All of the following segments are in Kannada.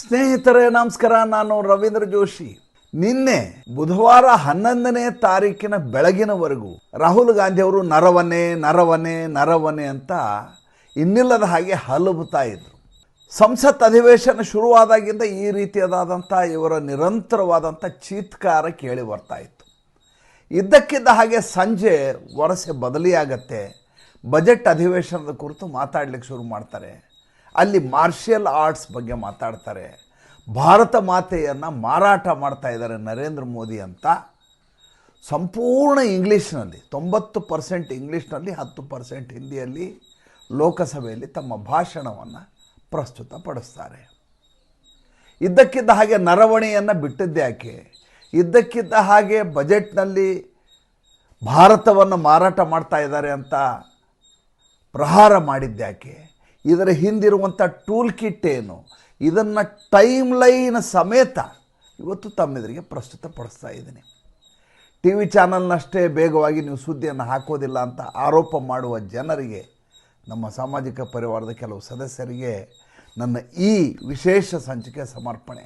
ಸ್ನೇಹಿತರೆ, ನಮಸ್ಕಾರ. ನಾನು ರವೀಂದ್ರ ಜೋಶಿ. ನಿನ್ನೆ ಬುಧವಾರ ಹನ್ನೊಂದನೇ ತಾರೀಕಿನ ಬೆಳಗಿನವರೆಗೂ ರಾಹುಲ್ ಗಾಂಧಿ ಅವರು ನರವನೆ ನರವನೆ ನರವನೆ ಅಂತ ಇನ್ನಿಲ್ಲದ ಹಾಗೆ ಹಲಬುತ್ತಾ ಇದ್ರು. ಸಂಸತ್ ಅಧಿವೇಶನ ಶುರುವಾದಾಗಿಂದ ಈ ರೀತಿಯಾದಂಥ ಇವರ ನಿರಂತರವಾದಂಥ ಚೀತ್ಕಾರ ಕೇಳಿ ಬರ್ತಾ ಇತ್ತು. ಇದ್ದಕ್ಕಿದ್ದ ಹಾಗೆ ಸಂಜೆ ವರಸೆ ಬದಲಿಯಾಗತ್ತೆ. ಬಜೆಟ್ ಅಧಿವೇಶನದ ಕುರಿತು ಮಾತಾಡಲಿಕ್ಕೆ ಶುರು ಮಾಡ್ತಾರೆ. ಅಲ್ಲಿ ಮಾರ್ಷಿಯಲ್ ಆರ್ಟ್ಸ್ ಬಗ್ಗೆ ಮಾತಾಡ್ತಾರೆ. ಭಾರತ ಮಾತೆಯನ್ನು ಮಾರಾಟ ಮಾಡ್ತಾ ಇದ್ದಾರೆ ನರೇಂದ್ರ ಮೋದಿ ಅಂತ. ಸಂಪೂರ್ಣ ಇಂಗ್ಲೀಷ್ನಲ್ಲಿ, ತೊಂಬತ್ತು ಪರ್ಸೆಂಟ್ ಇಂಗ್ಲೀಷ್ನಲ್ಲಿ, ಹತ್ತು ಪರ್ಸೆಂಟ್ ಹಿಂದಿಯಲ್ಲಿ ಲೋಕಸಭೆಯಲ್ಲಿ ತಮ್ಮ ಭಾಷಣವನ್ನು ಪ್ರಸ್ತುತಪಡಿಸ್ತಾರೆ ಇದ್ದಕ್ಕಿದ್ದ ಹಾಗೆ ನರವಣೆಯನ್ನು ಬಿಟ್ಟಿದ್ದೆ ಯಾಕೆ? ಇದ್ದಕ್ಕಿದ್ದ ಹಾಗೆ ಬಜೆಟ್ನಲ್ಲಿ ಭಾರತವನ್ನು ಮಾರಾಟ ಮಾಡ್ತಾ ಇದ್ದಾರೆ ಅಂತ ಪ್ರಹಾರ ಮಾಡಿದ್ದ್ಯಾಕೆ ಇದರ ಹಿಂದಿರುವಂಥ ಟೂಲ್ ಕಿಟ್ ಏನು? ಇದನ್ನು ಟೈಮ್ ಲೈನ್ ಸಮೇತ ಇವತ್ತು ತಮ್ಮೆದುರಿಗೆ ಪ್ರಸ್ತುತಪಡಿಸ್ತಾ ಇದ್ದೀನಿ. ಟಿ ವಿ ಚಾನಲ್ನಷ್ಟೇ ಬೇಗವಾಗಿ ನೀವು ಸುದ್ದಿಯನ್ನು ಹಾಕೋದಿಲ್ಲ ಅಂತ ಆರೋಪ ಮಾಡುವ ಜನರಿಗೆ, ನಮ್ಮ ಸಾಮಾಜಿಕ ಪರಿವಾರದ ಕೆಲವು ಸದಸ್ಯರಿಗೆ ನನ್ನ ಈ ವಿಶೇಷ ಸಂಚಿಕೆ ಸಮರ್ಪಣೆ.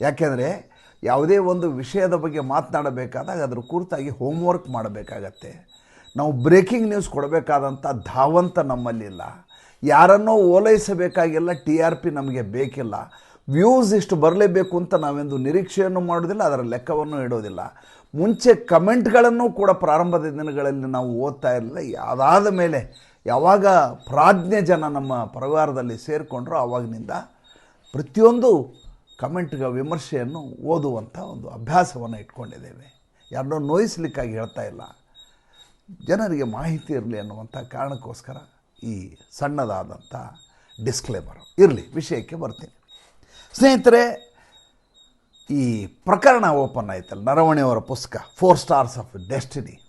ಯಾಕೆಂದರೆ ಯಾವುದೇ ಒಂದು ವಿಷಯದ ಬಗ್ಗೆ ಮಾತನಾಡಬೇಕಾದಾಗ ಅದರ ಕುರಿತಾಗಿ ಹೋಮ್ವರ್ಕ್ ಮಾಡಬೇಕಾಗತ್ತೆ. ನಾವು ಬ್ರೇಕಿಂಗ್ ನ್ಯೂಸ್ ಕೊಡಬೇಕಾದಂಥ ಧಾವಂತ ನಮ್ಮಲ್ಲಿಲ್ಲ. ಯಾರನ್ನೋ ಓಲೈಸಬೇಕಾಗಿಲ್ಲ, ಟಿ ಆರ್ ಪಿ ನಮಗೆ ಬೇಕಿಲ್ಲ. ವ್ಯೂಸ್ ಇಷ್ಟು ಬರಲೇಬೇಕು ಅಂತ ನಾವೆಂದು ನಿರೀಕ್ಷೆಯನ್ನು ಮಾಡೋದಿಲ್ಲ ಅದರ ಲೆಕ್ಕವನ್ನು ಇಡೋದಿಲ್ಲ ಮುಂಚೆ ಕಮೆಂಟ್ಗಳನ್ನು ಕೂಡ ಪ್ರಾರಂಭದ ದಿನಗಳಲ್ಲಿ ನಾವು ಓದ್ತಾ ಇರಲಿಲ್ಲ. ಅದಾದ ಮೇಲೆ ಯಾವಾಗ ಪ್ರಾಜ್ಞೆ ಜನ ನಮ್ಮ ಪರಿವಾರದಲ್ಲಿ ಸೇರಿಕೊಂಡ್ರೋ ಆವಾಗಿನಿಂದ ಪ್ರತಿಯೊಂದು ಕಮೆಂಟ್ಗ ವಿಮರ್ಶೆಯನ್ನು ಓದುವಂಥ ಒಂದು ಅಭ್ಯಾಸವನ್ನು ಇಟ್ಕೊಂಡಿದ್ದೇವೆ. ಯಾರನ್ನೋ ನೋಯಿಸ್ಲಿಕ್ಕಾಗಿ ಹೇಳ್ತಾ ಇಲ್ಲ. ಜನರಿಗೆ ಮಾಹಿತಿ ಇರಲಿ ಅನ್ನುವಂಥ ಕಾರಣಕ್ಕೋಸ್ಕರ ಈ ಸಣ್ಣದಾದಂಥ ಡಿಸ್ಕ್ಲೇಮರ್. ಇರಲಿ, ವಿಷಯಕ್ಕೆ ಬರ್ತೀನಿ. ಸ್ನೇಹಿತರೆ, ಈ ಪ್ರಕರಣ ಓಪನ್ ಆಯ್ತಲ್ಲ, ನರವಣೆಯವರ ಪುಸ್ತಕ ಫೋರ್ ಸ್ಟಾರ್ಸ್ ಆಫ್ ಡೆಸ್ಟಿನಿ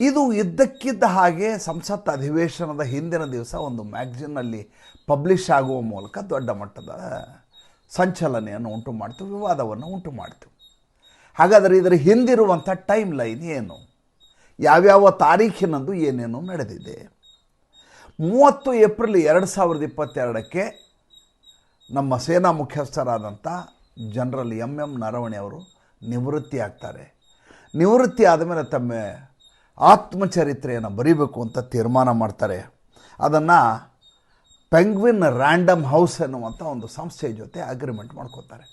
ಇದು ಇದ್ದಕ್ಕಿದ್ದ ಹಾಗೆ ಸಂಸತ್ ಅಧಿವೇಶನದ ಹಿಂದಿನ ದಿವಸ ಒಂದು ಮ್ಯಾಗ್ಝಿನ್ನಲ್ಲಿ ಪಬ್ಲಿಷ್ ಆಗುವ ಮೂಲಕ ದೊಡ್ಡ ಮಟ್ಟದ ಸಂಚಲನೆಯನ್ನು ಉಂಟು ಮಾಡ್ತು, ವಿವಾದವನ್ನು ಉಂಟು ಮಾಡ್ತು. ಹಾಗಾದರೆ ಇದರ ಹಿಂದಿರುವಂಥ ಟೈಮ್ ಲೈನ್ ಏನು? ಯಾವ್ಯಾವ ತಾರೀಖಿನಂದು ಏನೇನು ನಡೆದಿದೆ? ಮೂವತ್ತು ಏಪ್ರಿಲ್ ಎರಡು ಸಾವಿರದ ಇಪ್ಪತ್ತೆರಡಕ್ಕೆ ನಮ್ಮ ಸೇನಾ ಮುಖ್ಯಸ್ಥರಾದಂಥ ಜನರಲ್ ಎಂ ಎಂ ನರವಣೆ ಅವರು ನಿವೃತ್ತಿ ಆಗ್ತಾರೆ ನಿವೃತ್ತಿ ಆದಮೇಲೆ ತಮ್ಮ ಆತ್ಮಚರಿತ್ರೆಯನ್ನು ಬರೀಬೇಕು ಅಂತ ತೀರ್ಮಾನ ಮಾಡ್ತಾರೆ. ಅದನ್ನು ಪೆಂಗ್ವಿನ್ ರ್ಯಾಂಡಮ್ ಹೌಸ್ ಎನ್ನುವಂಥ ಒಂದು ಸಂಸ್ಥೆಯ ಜೊತೆ ಅಗ್ರಿಮೆಂಟ್ ಮಾಡ್ಕೋತಾರೆ.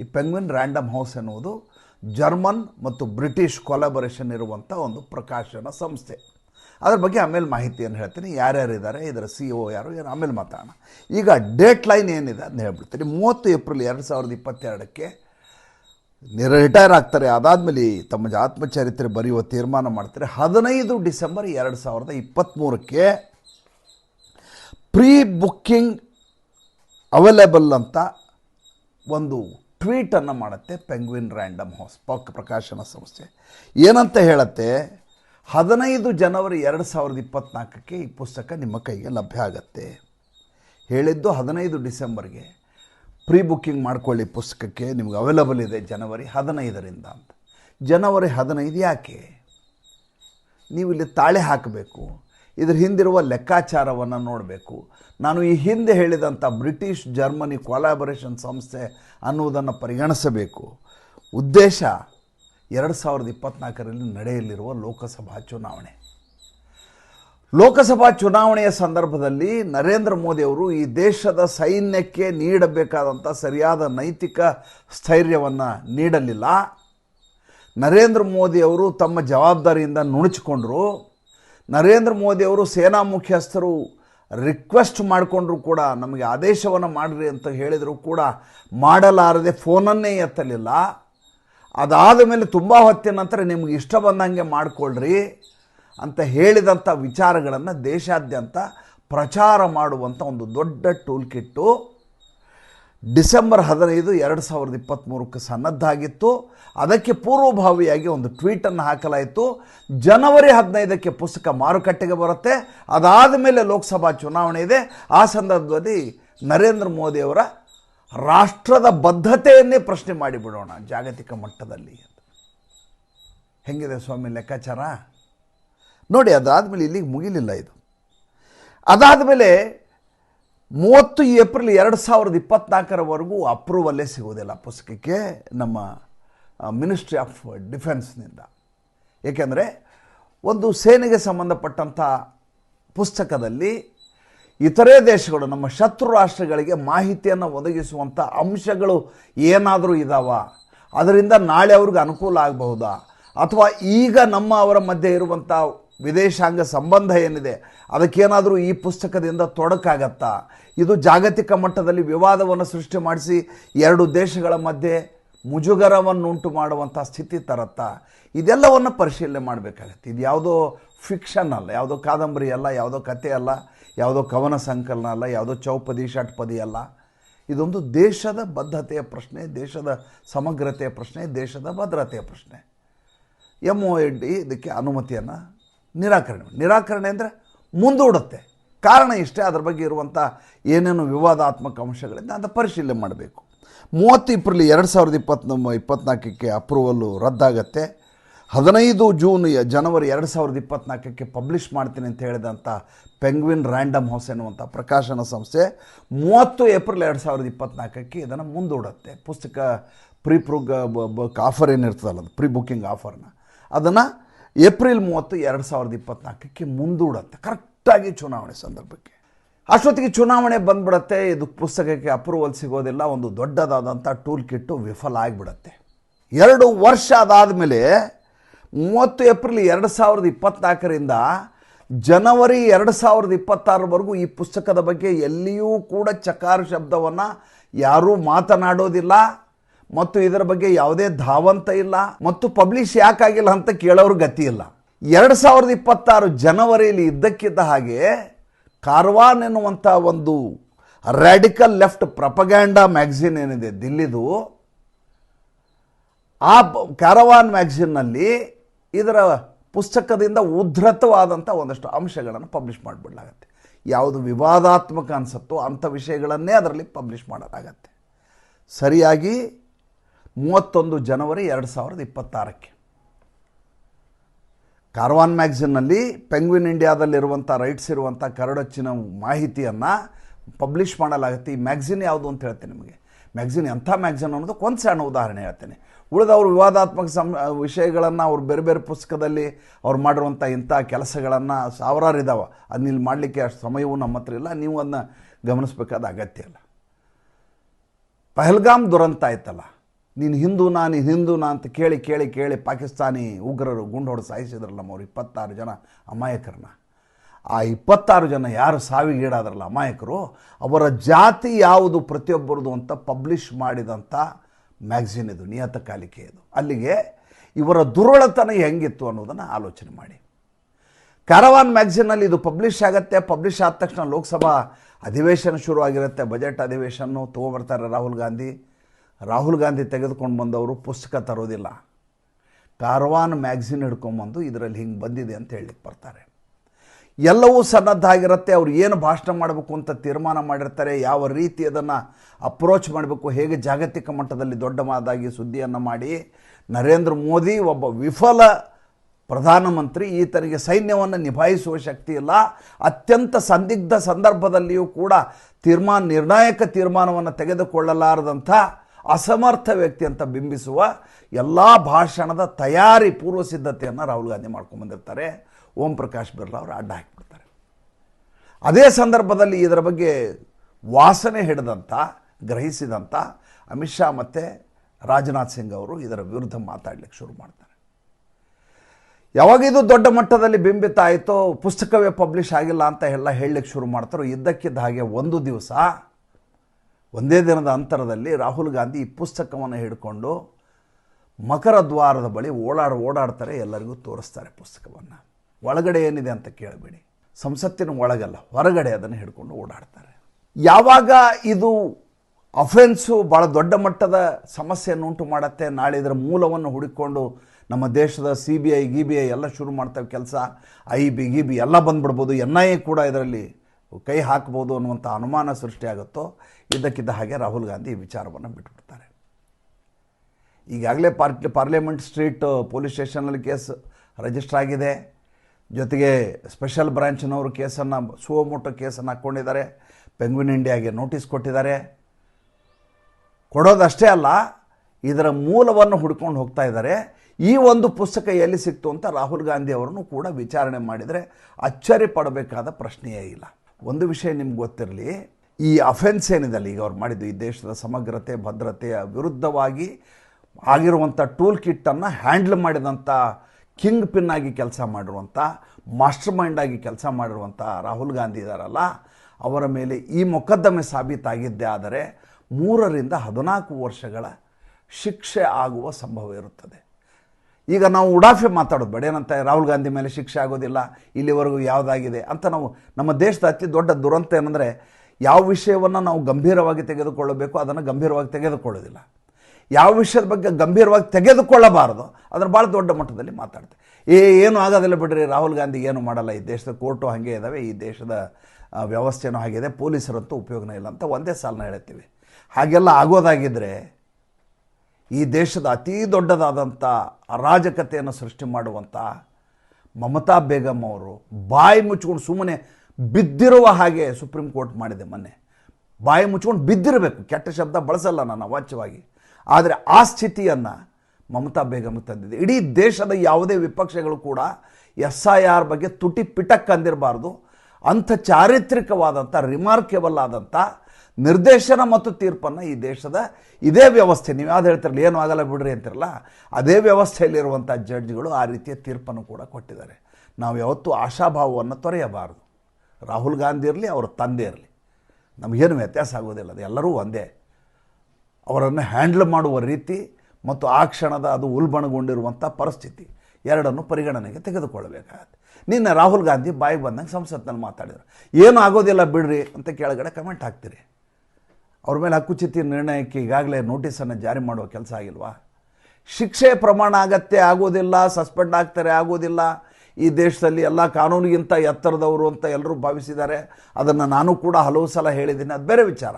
ಈ ಪೆಂಗ್ವಿನ್ ರ್ಯಾಂಡಮ್ ಹೌಸ್ ಎನ್ನುವುದು ಜರ್ಮನ್ ಮತ್ತು ಬ್ರಿಟಿಷ್ ಕೊಲಾಬರೇಷನ್ ಇರುವಂಥ ಒಂದು ಪ್ರಕಾಶನ ಸಂಸ್ಥೆ. ಅದ್ರ ಬಗ್ಗೆ ಆಮೇಲೆ ಮಾಹಿತಿಯನ್ನು ಹೇಳ್ತೀನಿ. ಯಾರ್ಯಾರಿದ್ದಾರೆ ಇದರ ಸಿ ಒ ಯಾರು, ಏನು ಆಮೇಲೆ ಮಾತಾಡೋಣ. ಈಗ ಡೇಟ್ ಲೈನ್ ಏನಿದೆ ಅಂತ ಹೇಳ್ಬಿಡ್ತೀನಿ. ಮೂವತ್ತು ಏಪ್ರಿಲ್ ಎರಡು ಸಾವಿರದ ಇಪ್ಪತ್ತೆರಡಕ್ಕೆ ನಿರ ರಿಟೈರ್ ಆಗ್ತಾರೆ. ಅದಾದಮೇಲೆ ತಮ್ಮ ಆತ್ಮಚರಿತ್ರೆ ಬರೆಯುವ ತೀರ್ಮಾನ ಮಾಡ್ತಾರೆ. ಹದಿನೈದು ಡಿಸೆಂಬರ್ ಎರಡು ಸಾವಿರದ ಇಪ್ಪತ್ತ್ಮೂರಕ್ಕೆ ಪ್ರೀ ಬುಕ್ಕಿಂಗ್ ಅವೈಲೇಬಲ್ ಅಂತ ಒಂದು ಟ್ವೀಟನ್ನು ಮಾಡುತ್ತೆ ಪೆಂಗ್ವಿನ್ ರ್ಯಾಂಡಮ್ ಹೌಸ್, ಪಕ್ ಪ್ರಕಾಶನ ಸಂಸ್ಥೆ. ಏನಂತ ಹೇಳುತ್ತೆ? ಹದಿನೈದು ಜನವರಿ ಎರಡು ಸಾವಿರದ ಇಪ್ಪತ್ತ್ನಾಲ್ಕಕ್ಕೆ ಈ ಪುಸ್ತಕ ನಿಮ್ಮ ಕೈಗೆ ಲಭ್ಯ ಆಗತ್ತೆ. ಹೇಳಿದ್ದು ಹದಿನೈದು ಡಿಸೆಂಬರ್ಗೆ. ಪ್ರೀ ಬುಕ್ಕಿಂಗ್ ಮಾಡ್ಕೊಳ್ಳಿ ಪುಸ್ತಕಕ್ಕೆ, ನಿಮ್ಗೆ ಅವೈಲಬಲ್ ಇದೆ ಜನವರಿ ಹದಿನೈದರಿಂದ ಅಂತ. ಜನವರಿ ಹದಿನೈದು ಯಾಕೆ? ನೀವು ಇಲ್ಲಿ ತಾಳೆ ಹಾಕಬೇಕು. ಇದ್ರ ಹಿಂದಿರುವ ಲೆಕ್ಕಾಚಾರವನ್ನು ನೋಡಬೇಕು. ನಾನು ಈ ಹಿಂದೆ ಹೇಳಿದಂಥ ಬ್ರಿಟಿಷ್ ಜರ್ಮನಿ ಕೊಲಾಬರೇಷನ್ ಸಂಸ್ಥೆ ಅನ್ನುವುದನ್ನು ಪರಿಗಣಿಸಬೇಕು. ಉದ್ದೇಶ ಎರಡು ಸಾವಿರದ ಇಪ್ಪತ್ನಾಲ್ಕರಲ್ಲಿ ನಡೆಯಲಿರುವ ಲೋಕಸಭಾ ಚುನಾವಣೆ. ಲೋಕಸಭಾ ಚುನಾವಣೆಯ ಸಂದರ್ಭದಲ್ಲಿ ನರೇಂದ್ರ ಮೋದಿಯವರು ಈ ದೇಶದ ಸೈನ್ಯಕ್ಕೆ ನೀಡಬೇಕಾದಂಥ ಸರಿಯಾದ ನೈತಿಕ ಸ್ಥೈರ್ಯವನ್ನು ನೀಡಲಿಲ್ಲ. ನರೇಂದ್ರ ಮೋದಿಯವರು ತಮ್ಮ ಜವಾಬ್ದಾರಿಯಿಂದ ನುಣುಚಿಕೊಂಡರು. ನರೇಂದ್ರ ಮೋದಿಯವರು ಸೇನಾ ಮುಖ್ಯಸ್ಥರು ರಿಕ್ವೆಸ್ಟ್ ಮಾಡಿಕೊಂಡ್ರು ಕೂಡ ನಮಗೆ ಆದೇಶವನ್ನು ಮಾಡಿರಿ ಅಂತ ಹೇಳಿದರೂ ಕೂಡ ಮಾಡಲಾರದೆ ಫೋನನ್ನೇ ಎತ್ತಲಿಲ್ಲ. ಅದಾದ ಮೇಲೆ ತುಂಬ ಹೊತ್ತಿನ ನಂತರ ನಿಮ್ಗೆ ಇಷ್ಟ ಬಂದಂಗೆ ಮಾಡಿಕೊಳ್ಳ್ರಿ ಅಂತ ಹೇಳಿದಂಥ ವಿಚಾರಗಳನ್ನು ದೇಶಾದ್ಯಂತ ಪ್ರಚಾರ ಮಾಡುವಂಥ ಒಂದು ದೊಡ್ಡ ಟೂಲ್ ಕಿಟ್ಟು ಡಿಸೆಂಬರ್ ಹದಿನೈದು ಎರಡು ಸಾವಿರದ ಇಪ್ಪತ್ತ್ಮೂರಕ್ಕೆ ಸನ್ನದ್ಧ ಆಗಿತ್ತು ಅದಕ್ಕೆ ಪೂರ್ವಭಾವಿಯಾಗಿ ಒಂದು ಟ್ವೀಟನ್ನು ಹಾಕಲಾಯಿತು. ಜನವರಿ ಹದಿನೈದಕ್ಕೆ ಪುಸ್ತಕ ಮಾರುಕಟ್ಟೆಗೆ ಬರುತ್ತೆ. ಅದಾದ ಮೇಲೆ ಲೋಕಸಭಾ ಚುನಾವಣೆ ಇದೆ. ಆ ಸಂದರ್ಭದಲ್ಲಿ ನರೇಂದ್ರ ಮೋದಿಯವರ ರಾಷ್ಟ್ರದ ಬದ್ಧತೆಯನ್ನೇ ಪ್ರಶ್ನೆ ಮಾಡಿಬಿಡೋಣ ಜಾಗತಿಕ ಮಟ್ಟದಲ್ಲಿ ಹೆಂಗಿದೆ ಸ್ವಾಮಿ ಲೆಕ್ಕಾಚಾರ? ನೋಡಿ, ಅದಾದಮೇಲೆ ಇಲ್ಲಿಗೆ ಮುಗಿಲಿಲ್ಲ ಇದು. ಅದಾದಮೇಲೆ ಮೂವತ್ತು ಏಪ್ರಿಲ್ ಎರಡು ಸಾವಿರದ ಇಪ್ಪತ್ನಾಲ್ಕರವರೆಗೂ ಅಪ್ರೂವಲ್ಲೇ ಸಿಗೋದಿಲ್ಲ ಪುಸ್ತಕಕ್ಕೆ ನಮ್ಮ ಮಿನಿಸ್ಟ್ರಿ ಆಫ್ ಡಿಫೆನ್ಸ್ನಿಂದ ಏಕೆಂದರೆ ಒಂದು ಸೇನೆಗೆ ಸಂಬಂಧಪಟ್ಟಂಥ ಪುಸ್ತಕದಲ್ಲಿ ಇತರೆ ದೇಶಗಳು ನಮ್ಮ ಶತ್ರು ರಾಷ್ಟ್ರಗಳಿಗೆ ಮಾಹಿತಿಯನ್ನು ಒದಗಿಸುವಂಥ ಅಂಶಗಳು ಏನಾದರೂ ಇದ್ದಾವ ಅದರಿಂದ ನಾಳೆ ಅವ್ರಿಗೆ ಅನುಕೂಲ ಆಗಬಹುದಾ? ಅಥವಾ ಈಗ ನಮ್ಮ ಅವರ ಮಧ್ಯೆ ಇರುವಂಥ ವಿದೇಶಾಂಗ ಸಂಬಂಧ ಏನಿದೆ, ಅದಕ್ಕೇನಾದರೂ ಈ ಪುಸ್ತಕದಿಂದ ತೊಡಕಾಗತ್ತಾ? ಇದು ಜಾಗತಿಕ ಮಟ್ಟದಲ್ಲಿ ವಿವಾದವನ್ನು ಸೃಷ್ಟಿ ಮಾಡಿಸಿ ಎರಡು ದೇಶಗಳ ಮಧ್ಯೆ ಮುಜುಗರವನ್ನುಂಟು ಮಾಡುವಂಥ ಸ್ಥಿತಿ ತರತ್ತಾ, ಇದೆಲ್ಲವನ್ನು ಪರಿಶೀಲನೆ ಮಾಡಬೇಕಾಗತ್ತೆ. ಇದು ಯಾವುದೋ ಫಿಕ್ಷನ್ ಅಲ್ಲ, ಯಾವುದೋ ಕಾದಂಬರಿ ಅಲ್ಲ, ಯಾವುದೋ ಕತೆ ಅಲ್ಲ, ಯಾವುದೋ ಕವನ ಸಂಕಲನ ಅಲ್ಲ, ಯಾವುದೋ ಚೌಪದಿ, ಷಟ್ಪದಿ ಅಲ್ಲ. ಇದೊಂದು ದೇಶದ ಬದ್ಧತೆಯ ಪ್ರಶ್ನೆ, ದೇಶದ ಸಮಗ್ರತೆಯ ಪ್ರಶ್ನೆ, ದೇಶದ ಭದ್ರತೆಯ ಪ್ರಶ್ನೆ. ಎಂ ಒ ಡಿ ಇದಕ್ಕೆ ಅನುಮತಿಯನ್ನು ನಿರಾಕರಣೆ ನಿರಾಕರಣೆ ಅಂದರೆ ಮುಂದೂಡುತ್ತೆ. ಕಾರಣ ಇಷ್ಟೇ, ಅದರ ಬಗ್ಗೆ ಇರುವಂಥ ಏನೇನು ವಿವಾದಾತ್ಮಕ ಅಂಶಗಳಿಂದ ಅದು ಪರಿಶೀಲನೆ ಮಾಡಬೇಕು. ಮೂವತ್ತು ಏಪ್ರಿಲ್ ಎರಡು ಸಾವಿರದ ಇಪ್ಪತ್ತ್ ಇಪ್ಪತ್ನಾಲ್ಕಕ್ಕೆ ಅಪ್ರೂವಲ್ಲು ರದ್ದಾಗತ್ತೆ. ಹದಿನೈದು ಜೂನ್ ಜನವರಿ ಎರಡು ಸಾವಿರದ ಇಪ್ಪತ್ನಾಲ್ಕಕ್ಕೆ ಪಬ್ಲಿಷ್ ಮಾಡ್ತೀನಿ ಅಂತ ಹೇಳಿದಂಥ ಪೆಂಗ್ವಿನ್ ರ್ಯಾಂಡಮ್ ಹೌಸ್ ಎನ್ನುವಂಥ ಪ್ರಕಾಶನ ಸಂಸ್ಥೆ ಮೂವತ್ತು ಏಪ್ರಿಲ್ ಎರಡು ಸಾವಿರದ ಇಪ್ಪತ್ನಾಲ್ಕಕ್ಕೆ ಇದನ್ನು ಮುಂದೂಡುತ್ತೆ. ಪುಸ್ತಕ ಪ್ರೀ ಪ್ರುಗ್ ಆಫರ್ ಏನಿರ್ತದಲ್ಲ ಅದು ಪ್ರೀ ಬುಕ್ಕಿಂಗ್ ಆಫರ್ನ ಅದನ್ನು ಏಪ್ರಿಲ್ ಮೂವತ್ತು ಎರಡು ಸಾವಿರದ ಇಪ್ಪತ್ನಾಲ್ಕಕ್ಕೆ ಮುಂದೂಡುತ್ತೆ. ಕರೆಕ್ಟಾಗಿ ಚುನಾವಣೆ ಸಂದರ್ಭಕ್ಕೆ. ಅಷ್ಟೊತ್ತಿಗೆ ಚುನಾವಣೆ ಬಂದ್ಬಿಡತ್ತೆ. ಇದು ಪುಸ್ತಕಕ್ಕೆ ಅಪ್ರೂವಲ್ ಸಿಗೋದಿಲ್ಲ. ಒಂದು ದೊಡ್ಡದಾದಂಥ ಟೂಲ್ ಕಿಟ್ಟು ವಿಫಲ ಆಗಿಬಿಡತ್ತೆ. ಎರಡು ವರ್ಷ ಅದಾದಮೇಲೆ ಮೂವತ್ತು ಏಪ್ರಿಲ್ ಎರಡು ಸಾವಿರದ ಇಪ್ಪತ್ನಾಲ್ಕರಿಂದ ಜನವರಿ ಎರಡು ಸಾವಿರದ ಇಪ್ಪತ್ತಾರವರೆಗೂ ಈ ಪುಸ್ತಕದ ಬಗ್ಗೆ ಎಲ್ಲಿಯೂ ಕೂಡ ಚಕಾರ ಶಬ್ದವನ್ನು ಯಾರೂ ಮಾತನಾಡೋದಿಲ್ಲ. ಮತ್ತು ಇದರ ಬಗ್ಗೆ ಯಾವುದೇ ಧಾವಂತ ಇಲ್ಲ. ಮತ್ತು ಪಬ್ಲಿಷ್ ಯಾಕಾಗಿಲ್ಲ ಅಂತ ಕೇಳೋರು ಗತಿ ಇಲ್ಲ. ಎರಡು ಸಾವಿರದ ಇಪ್ಪತ್ತಾರು ಜನವರಿಯಲ್ಲಿ ಇದ್ದಕ್ಕಿದ್ದ ಹಾಗೆ ಕಾರ್ವಾನ್ ಎನ್ನುವಂಥ ಒಂದು ರ್ಯಾಡಿಕಲ್ ಲೆಫ್ಟ್ ಪ್ರಪಗ್ಯಾಂಡಾ ಮ್ಯಾಗ್ಝಿನ್ ಏನಿದೆ ದಿಲ್ಲಿದು, ಆ ಕ್ಯಾರವಾನ್ ಮ್ಯಾಗ್ಝಿನ್ನಲ್ಲಿ ಇದರ ಪುಸ್ತಕದಿಂದ ಉದ್ಧತವಾದಂಥ ಒಂದಷ್ಟು ಅಂಶಗಳನ್ನು ಪಬ್ಲಿಷ್ ಮಾಡಿಬಿಡಲಾಗತ್ತೆ. ಯಾವುದು ವಿವಾದಾತ್ಮಕ ಅನಿಸುತ್ತೋ ಅಂಥ ವಿಷಯಗಳನ್ನೇ ಅದರಲ್ಲಿ ಪಬ್ಲಿಷ್ ಮಾಡಲಾಗತ್ತೆ. ಸರಿಯಾಗಿ ಮೂವತ್ತೊಂದು ಜನವರಿ ಎರಡು ಸಾವಿರದ ಇಪ್ಪತ್ತಾರಕ್ಕೆ. ಕಾರ್ವಾನ್ ಮ್ಯಾಗ್ಝಿನ್ನಲ್ಲಿ ಪೆಂಗ್ವಿನ್ ಇಂಡಿಯಾದಲ್ಲಿರುವಂಥ ರೈಟ್ಸ್ ಇರುವಂಥ ಕರಡಚ್ಚಿನ ಮಾಹಿತಿಯನ್ನು ಪಬ್ಲಿಷ್ ಮಾಡಲಾಗುತ್ತೆ. ಈ ಮ್ಯಾಗ್ಝಿನ್ ಯಾವುದು ಅಂತ ಹೇಳ್ತೀನಿ ನಿಮಗೆ. ಮ್ಯಾಗ್ಝಿನ್ ಎಂಥ ಮ್ಯಾಗ್ಝಿನ್ ಅನ್ನೋದಕ್ಕೆ ಒಂದು ಸಣ್ಣ ಉದಾಹರಣೆ ಹೇಳ್ತೇನೆ. ಉಳಿದವರು ವಿವಾದಾತ್ಮಕ ಸಂ ವಿಷಯಗಳನ್ನು ಅವ್ರು ಬೇರೆ ಬೇರೆ ಪುಸ್ತಕದಲ್ಲಿ ಅವ್ರು ಮಾಡಿರುವಂಥ ಇಂಥ ಕೆಲಸಗಳನ್ನು ಸಾವಿರಾರು ಇದ್ದಾವೆ ಅದನ್ನ ಇಲ್ಲಿ ಮಾಡಲಿಕ್ಕೆ ಅಷ್ಟು ಸಮಯವೂ ನಮ್ಮ ಹತ್ರ ಇಲ್ಲ. ನೀವು ಅದನ್ನ ಗಮನಿಸಬೇಕಾದ ಅಗತ್ಯ ಇಲ್ಲ. ಪಹಲ್ಗಾಮ್ ದುರಂತ ಆಯ್ತಲ್ಲ. ನೀನು ಹಿಂದೂ, ನಾನು ಹಿಂದೂ ನಾ ಅಂತ ಕೇಳಿ ಕೇಳಿ ಕೇಳಿ ಪಾಕಿಸ್ತಾನಿ ಉಗ್ರರು ಗುಂಡು ಹೊಡೆದು ಸಾಯಿಸಿದ್ರಲ್ಲ ನಮ್ಮವ್ರು ಇಪ್ಪತ್ತಾರು ಜನ ಅಮಾಯಕರನ್ನ. ಆ ಇಪ್ಪತ್ತಾರು ಜನ ಯಾರು ಸಾವಿಗೀಡಾದ್ರಲ್ಲ ಅಮಾಯಕರು, ಅವರ ಜಾತಿ ಯಾವುದು ಪ್ರತಿಯೊಬ್ಬರದು ಅಂತ ಪಬ್ಲಿಷ್ ಮಾಡಿದಂಥ ಮ್ಯಾಗ್ಝಿನ್ ಇದು, ನಿಯತಕಾಲಿಕೆ ಇದು. ಅಲ್ಲಿಗೆ ಇವರ ದುರ್ಬಳತನ ಹೆಂಗಿತ್ತು ಅನ್ನೋದನ್ನು ಆಲೋಚನೆ ಮಾಡಿ. ಕ್ಯಾರವಾನ್ ಮ್ಯಾಗ್ಝಿನಲ್ಲಿ ಇದು ಪಬ್ಲಿಷ್ ಆಗತ್ತೆ ಪಬ್ಲಿಷ್ ಆದ ತಕ್ಷಣ ಲೋಕಸಭಾ ಅಧಿವೇಶನ ಶುರುವಾಗಿರುತ್ತೆ ಬಜೆಟ್ ಅಧಿವೇಶನ ತೊಗೊಂಬರ್ತಾರೆ ರಾಹುಲ್ ಗಾಂಧಿ. ರಾಹುಲ್ ಗಾಂಧಿ ತೆಗೆದುಕೊಂಡು ಬಂದವರು ಪುಸ್ತಕ ತರೋದಿಲ್ಲ. ಕಾರ್ವಾನ್ ಮ್ಯಾಗ್ಝಿನ್ ಹಿಡ್ಕೊಂಬಂದು ಇದರಲ್ಲಿ ಹಿಂಗೆ ಬಂದಿದೆ ಅಂತ ಹೇಳಲಿಕ್ಕೆ ಬರ್ತಾರೆ. ಎಲ್ಲವೂ ಸನ್ನದ್ಧ ಆಗಿರುತ್ತೆ ಅವ್ರು ಏನು ಭಾಷಣ ಮಾಡಬೇಕು ಅಂತ ತೀರ್ಮಾನ ಮಾಡಿರ್ತಾರೆ, ಯಾವ ರೀತಿ ಅದನ್ನು ಅಪ್ರೋಚ್ ಮಾಡಬೇಕು, ಹೇಗೆ ಜಾಗತಿಕ ಮಟ್ಟದಲ್ಲಿ ದೊಡ್ಡ ಮಾದಾಗಿ ಸುದ್ದಿಯನ್ನು ಮಾಡಿ. ನರೇಂದ್ರ ಮೋದಿ ಒಬ್ಬ ವಿಫಲ ಪ್ರಧಾನಮಂತ್ರಿ, ಈತನಿಗೆ ಸೈನ್ಯವನ್ನು ನಿಭಾಯಿಸುವ ಶಕ್ತಿ ಇಲ್ಲ. ಅತ್ಯಂತ ಸಂದಿಗ್ಧ ಸಂದರ್ಭದಲ್ಲಿಯೂ ಕೂಡ ತೀರ್ಮಾನ ನಿರ್ಣಾಯಕ ತೀರ್ಮಾನವನ್ನು ತೆಗೆದುಕೊಳ್ಳಲಾರದಂಥ ಅಸಮರ್ಥ ವ್ಯಕ್ತಿ ಅಂತ ಬಿಂಬಿಸುವ ಎಲ್ಲ ಭಾಷಣದ ತಯಾರಿ ಪೂರ್ವ ಸಿದ್ಧತೆಯನ್ನು ರಾಹುಲ್ ಗಾಂಧಿ ಮಾಡ್ಕೊಂಡ್ಬಂದಿರ್ತಾರೆ ಓಂ ಪ್ರಕಾಶ್ ಬಿರ್ಲಾ ಅವರು ಅಡ್ಡ ಹಾಕಿಬಿಡ್ತಾರೆ. ಅದೇ ಸಂದರ್ಭದಲ್ಲಿ ಇದರ ಬಗ್ಗೆ ವಾಸನೆ ಹಿಡಿದಂಥ ಗ್ರಹಿಸಿದಂಥ ಅಮಿತ್ ಶಾ ಮತ್ತು ರಾಜನಾಥ್ ಸಿಂಗ್ ಅವರು ಇದರ ವಿರುದ್ಧ ಮಾತಾಡಲಿಕ್ಕೆ ಶುರು ಮಾಡ್ತಾರೆ. ಯಾವಾಗ ಇದು ದೊಡ್ಡ ಮಟ್ಟದಲ್ಲಿ ಬಿಂಬಿತ ಆಯಿತೋ ಪುಸ್ತಕವೇ ಪಬ್ಲಿಷ್ ಆಗಿಲ್ಲ ಅಂತ ಎಲ್ಲ ಹೇಳಲಿಕ್ಕೆ ಶುರು ಮಾಡ್ತಾರೋ, ಇದ್ದಕ್ಕಿದ್ದ ಹಾಗೆ ಒಂದು ದಿವಸ ಒಂದೇ ದಿನದ ಅಂತರದಲ್ಲಿ ರಾಹುಲ್ ಗಾಂಧಿ ಈ ಪುಸ್ತಕವನ್ನು ಹಿಡ್ಕೊಂಡು ಮಕರ ದ್ವಾರದ ಬಳಿ ಓಡಾಡ, ಓಡಾಡ್ತಾರೆ, ಎಲ್ಲರಿಗೂ ತೋರಿಸ್ತಾರೆ ಪುಸ್ತಕವನ್ನು. ಒಳಗಡೆ ಏನಿದೆ ಅಂತ ಕೇಳಬೇಡಿ. ಸಂಸತ್ತಿನ ಒಳಗಲ್ಲ, ಹೊರಗಡೆ ಅದನ್ನು ಹಿಡ್ಕೊಂಡು ಓಡಾಡ್ತಾರೆ. ಯಾವಾಗ ಇದು ಅಫೆನ್ಸು ಭಾಳ ದೊಡ್ಡ ಮಟ್ಟದ ಸಮಸ್ಯೆಯನ್ನು ಉಂಟು ಮಾಡುತ್ತೆ, ನಾಳೆ ಇದರ ಮೂಲವನ್ನು ಹುಡುಕೊಂಡು ನಮ್ಮ ದೇಶದ ಸಿ ಬಿ ಐ ಗಿ ಬಿ ಐ ಎಲ್ಲ ಶುರು ಮಾಡ್ತವೆ ಕೆಲಸ. ಐ ಬಿ ಗಿ ಬಿ ಎಲ್ಲ ಬಂದ್ಬಿಡ್ಬೋದು. ಎನ್ ಐ ಎ ಕೂಡ ಇದರಲ್ಲಿ ಕೈ ಹಾಕ್ಬೋದು ಅನ್ನುವಂಥ ಅನುಮಾನ ಸೃಷ್ಟಿಯಾಗುತ್ತೋ ಇದ್ದಕ್ಕಿದ್ದ ಹಾಗೆ ರಾಹುಲ್ ಗಾಂಧಿ ಈ ವಿಚಾರವನ್ನು ಬಿಟ್ಬಿಡ್ತಾರೆ ಈಗಾಗಲೇ ಪಾರ್ಟಿ, ಪಾರ್ಲಿಮೆಂಟ್ ಸ್ಟ್ರೀಟ್, ಪೊಲೀಸ್ ಸ್ಟೇಷನಲ್ಲಿ ಕೇಸ್ ರಿಜಿಸ್ಟರ್ ಆಗಿದೆ. ಜೊತೆಗೆ ಸ್ಪೆಷಲ್ ಬ್ರ್ಯಾಂಚ್ನವರು ಕೇಸನ್ನು ಸುವಮೋಟೋ ಕೇಸನ್ನು ಹಾಕ್ಕೊಂಡಿದ್ದಾರೆ. ಪೆಂಗ್ವಿನ್ ಇಂಡಿಯಾಗೆ ನೋಟಿಸ್ ಕೊಟ್ಟಿದ್ದಾರೆ. ಕೊಡೋದಷ್ಟೇ ಅಲ್ಲ, ಇದರ ಮೂಲವನ್ನು ಹುಡ್ಕೊಂಡು ಹೋಗ್ತಾ ಇದ್ದಾರೆ. ಈ ಒಂದು ಪುಸ್ತಕ ಎಲ್ಲಿ ಸಿಕ್ತು ಅಂತ ರಾಹುಲ್ ಗಾಂಧಿ ಅವರನ್ನು ಕೂಡ ವಿಚಾರಣೆ ಮಾಡಿದರೆ ಅಚ್ಚರಿ ಪಡಬೇಕಾದ ಪ್ರಶ್ನೆಯೇ ಇಲ್ಲ. ಒಂದು ವಿಷಯ ನಿಮ್ಗೆ ಗೊತ್ತಿರಲಿ, ಈ ಅಫೆನ್ಸ್ ಏನಿದೆಲ್ಲ ಈಗ ಅವ್ರು ಮಾಡಿದ್ದು ಈ ದೇಶದ ಸಮಗ್ರತೆ ಭದ್ರತೆಯ ವಿರುದ್ಧವಾಗಿ ಆಗಿರುವಂಥ ಟೂಲ್ ಕಿಟ್ಟನ್ನು ಹ್ಯಾಂಡ್ಲ್ ಮಾಡಿದಂಥ ಕಿಂಗ್ ಪಿನ್ ಆಗಿ ಕೆಲಸ ಮಾಡಿರುವಂಥ ಮಾಸ್ಟರ್ ಮೈಂಡ್ ಆಗಿ ಕೆಲಸ ಮಾಡಿರುವಂಥ ರಾಹುಲ್ ಗಾಂಧಿ ಇದ್ದಾರಲ್ಲ ಅವರ ಮೇಲೆ ಈ ಮೊಕದ್ದಮೆ ಸಾಬೀತಾಗಿದ್ದೇ ಆದರೆ ಮೂರರಿಂದ ಹದಿನಾಲ್ಕು ವರ್ಷಗಳ ಶಿಕ್ಷೆ ಆಗುವ ಸಂಭವ ಇರುತ್ತದೆ. ಈಗ ನಾವು ಉಡಾಫೆ ಮಾತಾಡೋದು, ಬೇಡ ಏನಂತ ರಾಹುಲ್ ಗಾಂಧಿ ಮೇಲೆ ಶಿಕ್ಷೆ ಆಗೋದಿಲ್ಲ, ಇಲ್ಲಿವರೆಗೂ ಯಾವುದಾಗಿದೆ ಅಂತ ನಾವು ನಮ್ಮ ದೇಶದ ಅತಿ ದೊಡ್ಡ ದುರಂತ ಏನಂದರೆ ಯಾವ ವಿಷಯವನ್ನು ನಾವು ಗಂಭೀರವಾಗಿ ತೆಗೆದುಕೊಳ್ಳಬೇಕು, ಅದನ್ನು ಗಂಭೀರವಾಗಿ ತೆಗೆದುಕೊಳ್ಳೋದಿಲ್ಲ. ಯಾವ ವಿಷಯದ ಬಗ್ಗೆ ಗಂಭೀರವಾಗಿ ತೆಗೆದುಕೊಳ್ಳಬಾರದು, ಅದನ್ನು ಭಾಳ ದೊಡ್ಡ ಮಟ್ಟದಲ್ಲಿ ಮಾತಾಡ್ತೆ ಏ, ಏನು ಆಗೋದಿಲ್ಲ ಬಿಡ್ರಿ, ರಾಹುಲ್ ಗಾಂಧಿ ಏನು ಮಾಡಲ್ಲ, ಈ ದೇಶದ ಕೋರ್ಟು ಹಾಗೆ ಇದ್ದಾವೆ ಈ ದೇಶದ ವ್ಯವಸ್ಥೆನೂ ಹಾಗಿದೆ, ಪೊಲೀಸರಂತೂ ಉಪಯೋಗನೇ ಇಲ್ಲ ಅಂತ ಒಂದೇ ಸಾಲನ್ನ ಹೇಳ್ತೀವಿ. ಹಾಗೆಲ್ಲ ಆಗೋದಾಗಿದ್ದರೆ ಈ ದೇಶದ ಅತೀ ದೊಡ್ಡದಾದಂಥ ಅರಾಜಕತೆಯನ್ನು ಸೃಷ್ಟಿ ಮಾಡುವಂಥ ಮಮತಾ ಬೇಗಂ ಅವರು ಬಾಯಿ ಮುಚ್ಕೊಂಡು ಸುಮ್ಮನೆ ಬಿದ್ದಿರುವ ಹಾಗೆ ಸುಪ್ರೀಂ ಕೋರ್ಟ್ ಮಾಡಿದೆ ಮೊನ್ನೆ. ಬಾಯಿ ಮುಚ್ಕೊಂಡು ಬಿದ್ದಿರಬೇಕು, ಕೆಟ್ಟ ಶಬ್ದ ಬಳಸಲ್ಲ ನಾನು ಅವಾಚ್ಯವಾಗಿ ಆದರೆ ಆ ಸ್ಥಿತಿಯನ್ನು ಮಮತಾ ಬೇಗಂ ತಂದಿದೆ. ಇಡೀ ದೇಶದ ಯಾವುದೇ ವಿಪಕ್ಷಗಳು ಕೂಡ ಎಸ್ ಐ ಆರ್ ಬಗ್ಗೆ ತುಟಿ ಪಿಟಕ್ ಅಂದಿರಬಾರ್ದು. ಅಂಥ ಚಾರಿತ್ರಿಕವಾದಂಥ, ರಿಮಾರ್ಕೆಬಲ್ ಆದಂಥ ನಿರ್ದೇಶನ ಮತ್ತು ತೀರ್ಪನ್ನು ಈ ದೇಶದ ಇದೇ ವ್ಯವಸ್ಥೆ, ನೀವು ಯಾವ್ದು ಹೇಳ್ತಿರಲ್ಲ, ಏನು ಆಗಲ್ಲ ಬಿಡ್ರಿ ಅಂತಿರಲ್ಲ, ಅದೇ ವ್ಯವಸ್ಥೆಯಲ್ಲಿರುವಂಥ ಜಡ್ಜ್ಗಳು ಆ ರೀತಿಯ ತೀರ್ಪನ್ನು ಕೂಡ ಕೊಟ್ಟಿದ್ದಾರೆ. ನಾವು ಯಾವತ್ತೂ ಆಶಾಭಾವವನ್ನು ತೊರೆಯಬಾರದು. ರಾಹುಲ್ ಗಾಂಧಿ ಇರಲಿ, ಅವರ ತಂದೆ ಇರಲಿ. ನಮಗೇನು ವ್ಯತ್ಯಾಸ ಆಗೋದಿಲ್ಲ, ಅದು ಎಲ್ಲರೂ ಒಂದೇ. ಅವರನ್ನು ಹ್ಯಾಂಡಲ್ ಮಾಡುವ ರೀತಿ ಮತ್ತು ಆ ಕ್ಷಣದ ಅದು ಉಲ್ಬಣಗೊಂಡಿರುವಂಥ ಪರಿಸ್ಥಿತಿ ಎರಡನ್ನು ಪರಿಗಣನೆಗೆ ತೆಗೆದುಕೊಳ್ಳಬೇಕಾಗತ್ತೆ. ನಿನ್ನೆ ರಾಹುಲ್ ಗಾಂಧಿ ಬಾಯಿ ಬಂದಂಗೆ ಸಂಸತ್ನಲ್ಲಿ ಮಾತಾಡಿದರು. ಏನು ಆಗೋದಿಲ್ಲ ಬಿಡ್ರಿ ಅಂತ ಕೆಳಗಡೆ ಕಮೆಂಟ್ ಹಾಕ್ತೀರಿ. ಅವ್ರ ಮೇಲೆ ಹಕ್ಕುಚ್ಯುತಿ ನಿರ್ಣಯಕ್ಕೆ ಈಗಾಗಲೇ ನೋಟಿಸನ್ನು ಜಾರಿ ಮಾಡುವ ಕೆಲಸ ಆಗಿಲ್ವಾ? ಶಿಕ್ಷೆ ಪ್ರಮಾಣ ಅಗತ್ಯ ಆಗೋದಿಲ್ಲ, ಸಸ್ಪೆಂಡ್ ಆಗ್ತಾರೆ, ಆಗೋದಿಲ್ಲ. ಈ ದೇಶದಲ್ಲಿ ಎಲ್ಲ ಕಾನೂನಿಗಿಂತ ಎತ್ತರದವರು ಅಂತ ಎಲ್ಲರೂ ಭಾವಿಸಿದ್ದಾರೆ. ಅದನ್ನು ನಾನು ಕೂಡ ಹಲವು ಸಲ ಹೇಳಿದ್ದೀನಿ. ಅದು ಬೇರೆ ವಿಚಾರ.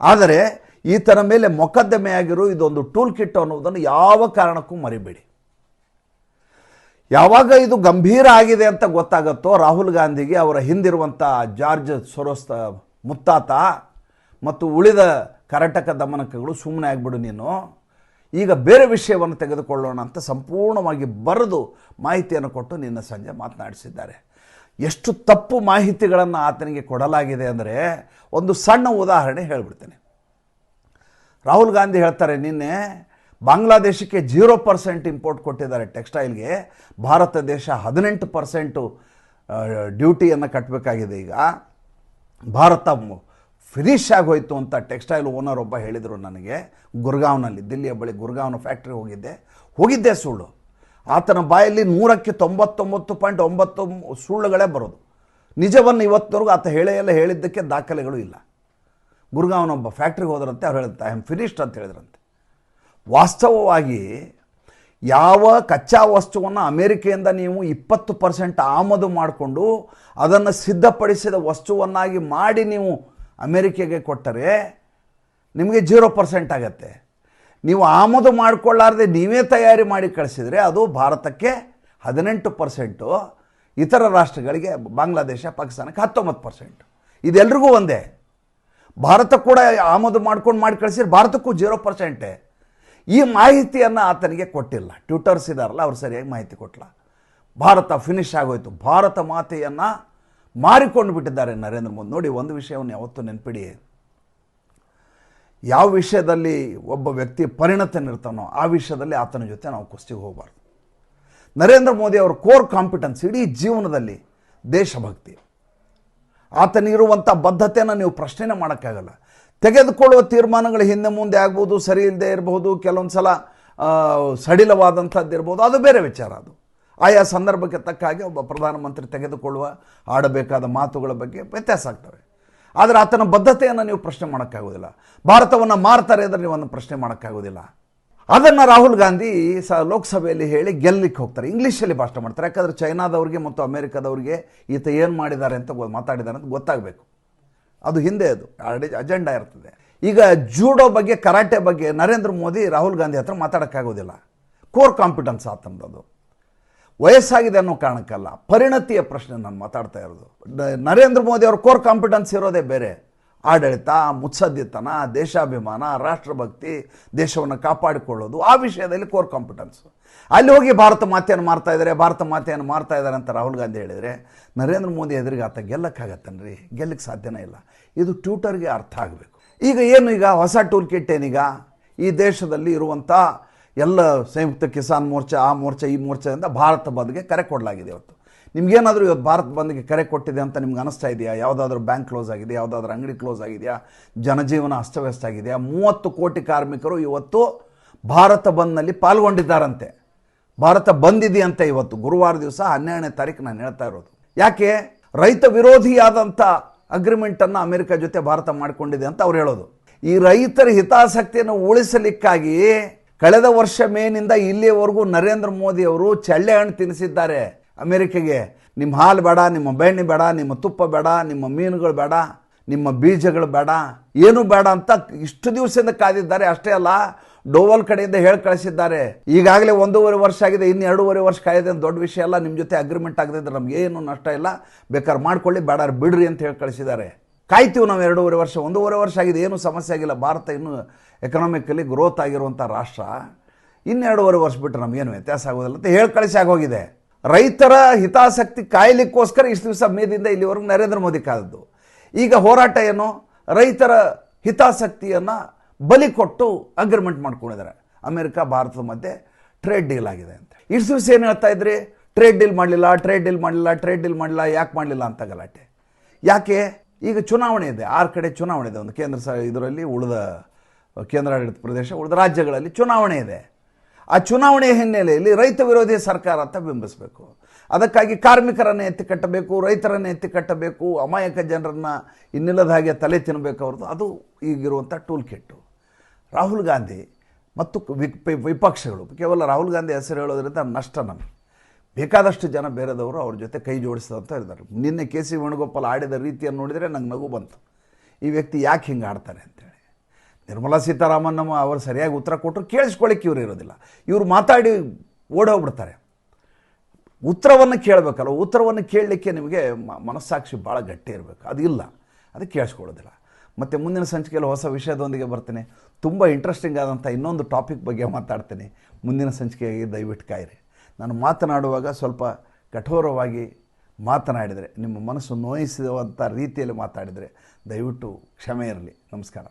ಆದರೆ ಈತನ ಮೇಲೆ ಮೊಕದ್ದಮೆಯಾಗಿರೋ ಇದೊಂದು ಟೂಲ್ ಕಿಟ್ ಅನ್ನೋದನ್ನು ಯಾವ ಕಾರಣಕ್ಕೂ ಮರಿಬೇಡಿ. ಯಾವಾಗ ಇದು ಗಂಭೀರ ಆಗಿದೆ ಅಂತ ಗೊತ್ತಾಗುತ್ತೋ ರಾಹುಲ್ ಗಾಂಧಿಗೆ ಅವರ ಹಿಂದಿರುವಂಥ ಜಾರ್ಜ್ ಸೊರೋಸ್ತ ಮುತ್ತಾತ ಮತ್ತು ಉಳಿದ ಕರಟಕ ದಮನಕಗಳು ಸುಮ್ಮನೆ ಆಗಿಬಿಡು ನೀನು. ಈಗ ಬೇರೆ ವಿಷಯವನ್ನು ತೆಗೆದುಕೊಳ್ಳೋಣ ಅಂತ ಸಂಪೂರ್ಣವಾಗಿ ಬರೆದು ಮಾಹಿತಿಯನ್ನು ಕೊಟ್ಟು ನಿನ್ನ ಸಂಜೆ ಮಾತನಾಡಿಸಿದ್ದಾರೆ. ಎಷ್ಟು ತಪ್ಪು ಮಾಹಿತಿಗಳನ್ನು ಆತನಿಗೆ ಕೊಡಲಾಗಿದೆ ಅಂದರೆ ಒಂದು ಸಣ್ಣ ಉದಾಹರಣೆ ಹೇಳಿಬಿಡ್ತೇನೆ. ರಾಹುಲ್ ಗಾಂಧಿ ಹೇಳ್ತಾರೆ, ನಿನ್ನೆ ಬಾಂಗ್ಲಾದೇಶಕ್ಕೆ ಜೀರೋ ಪರ್ಸೆಂಟ್ ಇಂಪೋರ್ಟ್ ಕೊಟ್ಟಿದ್ದಾರೆ ಟೆಕ್ಸ್ಟೈಲ್ಗೆ. ಭಾರತ ದೇಶ ಹದಿನೆಂಟು ಪರ್ಸೆಂಟು ಡ್ಯೂಟಿಯನ್ನು ಕಟ್ಟಬೇಕಾಗಿದೆ ಈಗ. ಭಾರತ ಫಿನಿಶ್ ಆಗೋಯ್ತು ಅಂತ ಟೆಕ್ಸ್ಟೈಲ್ ಓನರ್ ಒಬ್ಬ ಹೇಳಿದರು ನನಗೆ. ಗುರ್ಗಾವ್ನಲ್ಲಿ, ದಿಲ್ಲಿಯ ಬಳಿ ಗುರ್ಗಾವ್ನ ಫ್ಯಾಕ್ಟ್ರಿ ಹೋಗಿದ್ದೆ. ಹೋಗಿದ್ದೆ ಸುಳ್ಳು. ಆತನ ಬಾಯಲ್ಲಿ ನೂರಕ್ಕೆ ತೊಂಬತ್ತೊಂಬತ್ತು ಪಾಯಿಂಟ್ ಒಂಬತ್ತು ಸುಳ್ಳುಗಳೇ ಬರೋದು. ನಿಜವನ್ನು ಇವತ್ತವರೆಗೂ ಆತ ಹೇಳೇ ಎಲ್ಲ ಹೇಳಿದ್ದಕ್ಕೆ ದಾಖಲೆಗಳು ಇಲ್ಲ. ಗುರ್ಗಾವ್ನೊಬ್ಬ ಫ್ಯಾಕ್ಟ್ರಿಗೆ ಹೋದರಂತೆ, ಅವ್ರು ಹೇಳುತ್ತೆ ಐ ಆಮ್ ಫಿನಿಶ್ಡ್ ಅಂತ ಹೇಳಿದ್ರಂತೆ. ವಾಸ್ತವವಾಗಿ ಯಾವ ಕಚ್ಚಾ ವಸ್ತುವನ್ನು ಅಮೇರಿಕೆಯಿಂದ ನೀವು ಇಪ್ಪತ್ತು ಪರ್ಸೆಂಟ್ ಆಮದು ಮಾಡಿಕೊಂಡು ಅದನ್ನು ಸಿದ್ಧಪಡಿಸಿದ ವಸ್ತುವನ್ನಾಗಿ ಮಾಡಿ ನೀವು ಅಮೇರಿಕೆಗೆ ಕೊಟ್ಟರೆ ನಿಮಗೆ ಜೀರೋ ಪರ್ಸೆಂಟ್ ಆಗತ್ತೆ. ನೀವು ಆಮದು ಮಾಡಿಕೊಳ್ಳಾರ್ದೆ ನೀವೇ ತಯಾರಿ ಮಾಡಿ ಕಳಿಸಿದರೆ ಅದು ಭಾರತಕ್ಕೆ ಹದಿನೆಂಟು ಪರ್ಸೆಂಟು, ಇತರ ರಾಷ್ಟ್ರಗಳಿಗೆ ಬಾಂಗ್ಲಾದೇಶ, ಪಾಕಿಸ್ತಾನಕ್ಕೆ ಹತ್ತೊಂಬತ್ತು ಪರ್ಸೆಂಟ್. ಇದೆಲ್ರಿಗೂ ಒಂದೇ. ಭಾರತ ಕೂಡ ಆಮದು ಮಾಡ್ಕೊಂಡು ಮಾಡಿ ಕಳಿಸಿದ್ರೆ ಭಾರತಕ್ಕೂ ಜೀರೋ ಪರ್ಸೆಂಟೇ. ಈ ಮಾಹಿತಿಯನ್ನು ಆತನಿಗೆ ಕೊಟ್ಟಿಲ್ಲ. ಟ್ವಿಟರ್ಸ್ ಇದಾರಲ್ಲ, ಅವ್ರು ಸರಿಯಾಗಿ ಮಾಹಿತಿ ಕೊಟ್ಟಲ್ಲ ಭಾರತ ಫಿನಿಶ್ ಆಗೋಯ್ತು. ಭಾರತ ಮಾತೆಯನ್ನು ಮಾರಿಕೊಂಡು ಬಿಟ್ಟಿದ್ದಾರೆ ನರೇಂದ್ರ ಮೋದಿ. ನೋಡಿ, ಒಂದು ವಿಷಯವನ್ನು ಯಾವತ್ತೂ ನೆನಪಿಡಿ. ಯಾವ ವಿಷಯದಲ್ಲಿ ಒಬ್ಬ ವ್ಯಕ್ತಿ ಪರಿಣತನಿರ್ತಾನೋ ಆ ವಿಷಯದಲ್ಲಿ ಆತನ ಜೊತೆ ನಾವು ಕುಸ್ತಿಗೆ ಹೋಗಬಾರ್ದು. ನರೇಂದ್ರ ಮೋದಿ ಅವರ ಕೋರ್ ಕಾಂಪಿಟೆನ್ಸ್, ಇಡೀ ಜೀವನದಲ್ಲಿ ದೇಶಭಕ್ತಿ. ಆತನಿರುವಂಥ ಬದ್ಧತೆಯನ್ನು ನೀವು ಪ್ರಶ್ನೆ ಮಾಡೋಕ್ಕಾಗಲ್ಲ. ತೆಗೆದುಕೊಳ್ಳುವ ತೀರ್ಮಾನಗಳು ಹಿಂದೆ ಮುಂದೆ ಆಗ್ಬೋದು, ಸರಿ ಇಲ್ಲದೆ ಇರಬಹುದು ಕೆಲವೊಂದು ಸಲ ಸಡಿಲವಾದಂಥದ್ದು ಇರ್ಬೋದು ಅದು ಬೇರೆ ವಿಚಾರ ಅದು. ಆಯಾ ಸಂದರ್ಭಕ್ಕೆ ತಕ್ಕ ಹಾಗೆ ಒಬ್ಬ ಪ್ರಧಾನಮಂತ್ರಿ ತೆಗೆದುಕೊಳ್ಳುವ, ಆಡಬೇಕಾದ ಮಾತುಗಳ ಬಗ್ಗೆ ವ್ಯತ್ಯಾಸ ಆಗ್ತವೆ. ಆದರೆ ಆತನ ಬದ್ಧತೆಯನ್ನು ನೀವು ಪ್ರಶ್ನೆ ಮಾಡೋಕ್ಕಾಗೋದಿಲ್ಲ ಭಾರತವನ್ನು ಮಾರ್ತಾರೆ ಅಂದರೆ ನೀವು ಪ್ರಶ್ನೆ ಮಾಡೋಕ್ಕಾಗೋದಿಲ್ಲ ಅದನ್ನು ರಾಹುಲ್ ಗಾಂಧಿ ಸ ಲೋಕಸಭೆಯಲ್ಲಿ ಹೇಳಿ ಗೆಲ್ಲಕ್ಕೆ ಹೋಗ್ತಾರೆ. ಇಂಗ್ಲೀಷಲ್ಲಿ ಭಾಷಣ ಮಾಡ್ತಾರೆ. ಯಾಕಂದರೆ ಚೈನಾದವ್ರಿಗೆ ಮತ್ತು ಅಮೇರಿಕಾದವ್ರಿಗೆ ಈತ ಏನು ಮಾಡಿದ್ದಾರೆ ಅಂತ ಮಾತಾಡಿದ್ದಾರೆ ಅಂತ ಗೊತ್ತಾಗಬೇಕು. ಅದು ಹಿಂದೆ ಅದು. ಅಜೆಂಡಾ ಇರ್ತದೆ. ಈಗ ಜೂಡೋ ಬಗ್ಗೆ, ಕರಾಟೆ ಬಗ್ಗೆ ನರೇಂದ್ರ ಮೋದಿ ರಾಹುಲ್ ಗಾಂಧಿ ಹತ್ರ ಮಾತಾಡೋಕ್ಕಾಗೋದಿಲ್ಲ ಕೋರ್ ಕಾಂಪಿಟೆನ್ಸ್ ಆತಂದದು ವಯಸ್ಸಾಗಿದೆ ಅನ್ನೋ ಕಾರಣಕ್ಕಲ್ಲ. ಪರಿಣತಿಯ ಪ್ರಶ್ನೆ ನಾನು ಮಾತಾಡ್ತಾ ಇರೋದು. ನರೇಂದ್ರ ಮೋದಿ ಅವ್ರ ಕೋರ್ ಕಾಂಪಿಟೆನ್ಸ್ ಇರೋದೇ ಬೇರೆ. ಆಡಳಿತ ಮುತ್ಸದ್ದಿತನ ದೇಶಾಭಿಮಾನ, ರಾಷ್ಟ್ರಭಕ್ತಿ, ದೇಶವನ್ನು ಕಾಪಾಡಿಕೊಳ್ಳೋದು, ಆ ವಿಷಯದಲ್ಲಿ ಕೋರ್ ಕಾಂಪಿಟೆನ್ಸು ಅಲ್ಲಿ ಹೋಗಿ ಭಾರತ ಮಾತೆಯನ್ನು ಮಾರ್ತಾ ಇದ್ದಾರೆ, ಭಾರತ ಮಾತೆಯನ್ನು ಮಾರ್ತಾ ಇದ್ದಾರೆ ಅಂತ ರಾಹುಲ್ ಗಾಂಧಿ ಹೇಳಿದರೆ, ನರೇಂದ್ರ ಮೋದಿ ಎದುರಿಗೆ ಆತ ಗೆಲ್ಲಕ್ಕಾಗತ್ತನ್ರಿ? ಗೆಲ್ಲಕ್ಕೆ ಸಾಧ್ಯನೇ ಇಲ್ಲ. ಇದು ಟ್ಯೂಟರ್ಗೆ ಅರ್ಥ ಆಗಬೇಕು. ಈಗ ಏನು ಈಗ? ಹೊಸ ಟೂಲ್ ಕಿಟ್ ಏನೀಗ? ಈ ದೇಶದಲ್ಲಿ ಇರುವಂಥ ಎಲ್ಲ ಸಂಯುಕ್ತ ಕಿಸಾನ್ ಮೋರ್ಚಾ, ಆ ಮೋರ್ಚಾ, ಈ ಮೋರ್ಚಾದಿಂದ ಭಾರತ ಬಂದ್ಗೆ ಕರೆ ಕೊಡಲಾಗಿದೆ ಇವತ್ತು. ನಿಮಗೇನಾದರೂ ಇವತ್ತು ಭಾರತ ಬಂದ್ಗೆ ಕರೆ ಕೊಟ್ಟಿದೆ ಅಂತ ನಿಮ್ಗೆ ಅನಿಸ್ತಾ ಇದೆಯಾ? ಯಾವುದಾದ್ರೂ ಬ್ಯಾಂಕ್ ಕ್ಲೋಸ್ ಆಗಿದೆ ಯಾವುದಾದ್ರೂ ಅಂಗಡಿ ಕ್ಲೋಸ್ ಆಗಿದೆಯಾ? ಜನಜೀವನ ಅಸ್ತವ್ಯಸ್ತ ಆಗಿದೆಯಾ? ಮೂವತ್ತು ಕೋಟಿ ಕಾರ್ಮಿಕರು ಇವತ್ತು ಭಾರತ ಬಂದ್ನಲ್ಲಿ ಪಾಲ್ಗೊಂಡಿದ್ದಾರಂತೆ. ಭಾರತ ಬಂದಿದೆಯಂತೆ ಇವತ್ತು. ಗುರುವಾರ ದಿವಸ ಹನ್ನೆರಡನೇ ತಾರೀಕು ನಾನು ಹೇಳ್ತಾ ಇರೋದು. ಯಾಕೆ? ರೈತ ವಿರೋಧಿಯಾದಂಥ ಅಗ್ರಿಮೆಂಟನ್ನು ಅಮೆರಿಕ ಜೊತೆ ಭಾರತ ಮಾಡಿಕೊಂಡಿದೆ ಅಂತ ಅವ್ರು ಹೇಳೋದು. ಈ ರೈತರ ಹಿತಾಸಕ್ತಿಯನ್ನು ಉಳಿಸಲಿಕ್ಕಾಗಿ ಕಳೆದ ವರ್ಷ ಮೇನಿಂದ ಇಲ್ಲಿಯವರೆಗೂ ನರೇಂದ್ರ ಮೋದಿ ಅವರು ಚಳ್ಳೆ ಹಣ್ಣು ತಿನ್ನಿಸಿದ್ದಾರೆ ಅಮೆರಿಕೆಗೆ. ನಿಮ್ಮ ಹಾಲು ಬೇಡ, ನಿಮ್ಮ ಬೆಣ್ಣೆ ಬೇಡ, ನಿಮ್ಮ ತುಪ್ಪ ಬೇಡ, ನಿಮ್ಮ ಮೀನುಗಳು ಬೇಡ, ನಿಮ್ಮ ಬೀಜಗಳು ಬೇಡ. ಏನು ಬೇಡ ಅಂತ ಇಷ್ಟು ದಿವಸದಿಂದ ಕಾದಿದ್ದಾರೆ. ಅಷ್ಟೇ ಅಲ್ಲ, ಡೋವಲ್ ಕಡೆಯಿಂದ ಹೇಳಿ ಕಳಿಸಿದ್ದಾರೆ. ಈಗಾಗಲೇ ಒಂದೂವರೆ ವರ್ಷ ಆಗಿದೆ, ಇನ್ನು ಎರಡೂವರೆ ವರ್ಷ ಕಾಯಿದೆ ಅಂತ ದೊಡ್ಡ ವಿಷಯ ಅಲ್ಲ. ನಿಮ್ಮ ಜೊತೆ ಅಗ್ರಿಮೆಂಟ್ ಆಗದಿದ್ರೆ ನಮ್ಗೆ ಏನು ನಷ್ಟ ಇಲ್ಲ. ಬೇಕಾದ್ರೆ ಮಾಡ್ಕೊಳ್ಳಿ, ಬೇಡ, ಬಿಡ್ರಿ ಅಂತ ಹೇಳಿ ಕಳಿಸಿದ್ದಾರೆ. ಕಾಯ್ತೀವಿ ನಾವು ಎರಡೂವರೆ ವರ್ಷ, ಒಂದೂವರೆ ವರ್ಷ ಆಗಿದೆ, ಏನು ಸಮಸ್ಯೆ ಆಗಿಲ್ಲ. ಭಾರತ ಇನ್ನೂ ಎಕನಾಮಿಕಲಿ ಗ್ರೋತ್ ಆಗಿರುವಂಥ ರಾಷ್ಟ್ರ. ಇನ್ನೆರಡೂವರೆ ವರ್ಷ ಬಿಟ್ಟರೆ ನಮಗೇನು ವ್ಯತ್ಯಾಸ ಆಗೋದಿಲ್ಲ ಅಂತ ಹೇಳಿ ಕಳಿಸಿ ಆಗೋಗಿದೆ. ರೈತರ ಹಿತಾಸಕ್ತಿ ಕಾಯಲಿಕ್ಕೋಸ್ಕರ ಇಷ್ಟು ದಿವಸ ಮೇದಿಂದ ಇಲ್ಲಿವರೆಗೂ ನರೇಂದ್ರ ಮೋದಿ ಕಾದದ್ದು. ಈಗ ಹೋರಾಟ ಏನು? ರೈತರ ಹಿತಾಸಕ್ತಿಯನ್ನು ಬಲಿ ಕೊಟ್ಟು ಅಗ್ರಿಮೆಂಟ್ ಮಾಡ್ಕೊಂಡಿದ್ದಾರೆ. ಅಮೆರಿಕ, ಭಾರತದ ಮಧ್ಯೆ ಟ್ರೇಡ್ ಡೀಲ್ ಆಗಿದೆ ಅಂತ ಇಷ್ಟು ದಿವಸ ಏನು ಹೇಳ್ತಾ ಇದ್ರಿ? ಟ್ರೇಡ್ ಡೀಲ್ ಮಾಡಲಿಲ್ಲ ಟ್ರೇಡ್ ಡೀಲ್ ಮಾಡಲಿಲ್ಲ ಟ್ರೇಡ್ ಡೀಲ್ ಮಾಡಲಿಲ್ಲ, ಯಾಕೆ ಮಾಡಲಿಲ್ಲ ಅಂತ ಗಲಾಟೆ? ಯಾಕೆ? ಈಗ ಚುನಾವಣೆ ಇದೆ, ಆರು ಕಡೆ ಚುನಾವಣೆ ಇದೆ. ಒಂದು ಕೇಂದ್ರ ಸ ಇದರಲ್ಲಿ ಉಳಿದ ಕೇಂದ್ರಾಡಳಿತ ಪ್ರದೇಶ, ಉಳಿದ ರಾಜ್ಯಗಳಲ್ಲಿ ಚುನಾವಣೆ ಇದೆ. ಆ ಚುನಾವಣೆಯ ಹಿನ್ನೆಲೆಯಲ್ಲಿ ರೈತ ವಿರೋಧಿ ಸರ್ಕಾರ ಅಂತ ಬಿಂಬಿಸಬೇಕು. ಅದಕ್ಕಾಗಿ ಕಾರ್ಮಿಕರನ್ನು ಎತ್ತಿ ಕಟ್ಟಬೇಕು, ರೈತರನ್ನು ಎತ್ತಿ ಕಟ್ಟಬೇಕು, ಅಮಾಯಕ ಜನರನ್ನು ಇನ್ನಿಲ್ಲದ ಹಾಗೆ ತಲೆ ತಿನ್ನಬೇಕು ಅವ್ರದ್ದು. ಅದು ಈಗಿರುವಂಥ ಟೂಲ್ ಕಿಟ್ಟು. ರಾಹುಲ್ ಗಾಂಧಿ ಮತ್ತು ವಿಪಕ್ಷಗಳು, ಕೇವಲ ರಾಹುಲ್ ಗಾಂಧಿ ಹೆಸರು ಹೇಳೋದ್ರಿಂದ ನಷ್ಟ ನಮಗೆ. ಬೇಕಾದಷ್ಟು ಜನ ಬೇರೆದವರು ಅವ್ರ ಜೊತೆ ಕೈ ಜೋಡಿಸಿದಂತ ಇದ್ದಾರೆ ನಿನ್ನೆ ಕೆ ಸಿ ವೇಣುಗೋಪಾಲ್ ಆಡಿದ ರೀತಿಯನ್ನು ನೋಡಿದರೆ ನಂಗೆ ನಗು ಬಂತು. ಈ ವ್ಯಕ್ತಿ ಯಾಕೆ ಹಿಂಗೆ ಆಡ್ತಾರೆ ಅಂತೇಳಿ. ನಿರ್ಮಲಾ ಸೀತಾರಾಮನ್ ನಮ್ಮ ಅವರು ಸರಿಯಾಗಿ ಉತ್ತರ ಕೊಟ್ಟರು, ಕೇಳಿಸ್ಕೊಳ್ಳಿಕ್ಕೆ ಇವರು ಇರೋದಿಲ್ಲ. ಇವರು ಮಾತಾಡಿ ಓಡೋಗ್ಬಿಡ್ತಾರೆ. ಉತ್ತರವನ್ನು ಕೇಳಬೇಕಲ್ಲ ಉತ್ತರವನ್ನು ಕೇಳಲಿಕ್ಕೆ ನಿಮಗೆ ಮನಸ್ಸಾಕ್ಷಿ ಭಾಳ ಗಟ್ಟಿ ಇರಬೇಕು. ಅದು ಇಲ್ಲ. ಅದು ಕೇಳಿಸ್ಕೊಳ್ಳೋದಿಲ್ಲ. ಮತ್ತು ಮುಂದಿನ ಸಂಚಿಕೆಯಲ್ಲಿ ಹೊಸ ವಿಷಯದೊಂದಿಗೆ ಬರ್ತೀನಿ. ತುಂಬ ಇಂಟ್ರೆಸ್ಟಿಂಗ್ ಆದಂಥ ಇನ್ನೊಂದು ಟಾಪಿಕ್ ಬಗ್ಗೆ ಮಾತಾಡ್ತೀನಿ. ಮುಂದಿನ ಸಂಚಿಕೆಗೆ ದಯವಿಟ್ಟು ಕಾಯಿರಿ. ನಾನು ಮಾತನಾಡುವಾಗ ಸ್ವಲ್ಪ ಕಠೋರವಾಗಿ ಮಾತನಾಡಿದರೆ ನಿಮ್ಮ ಮನಸ್ಸು ನೋಯಿಸುವಂಥ ರೀತಿಯಲ್ಲಿ ಮಾತಾಡಿದರೆ ದಯವಿಟ್ಟು ಕ್ಷಮೆ ಇರಲಿ. ನಮಸ್ಕಾರ.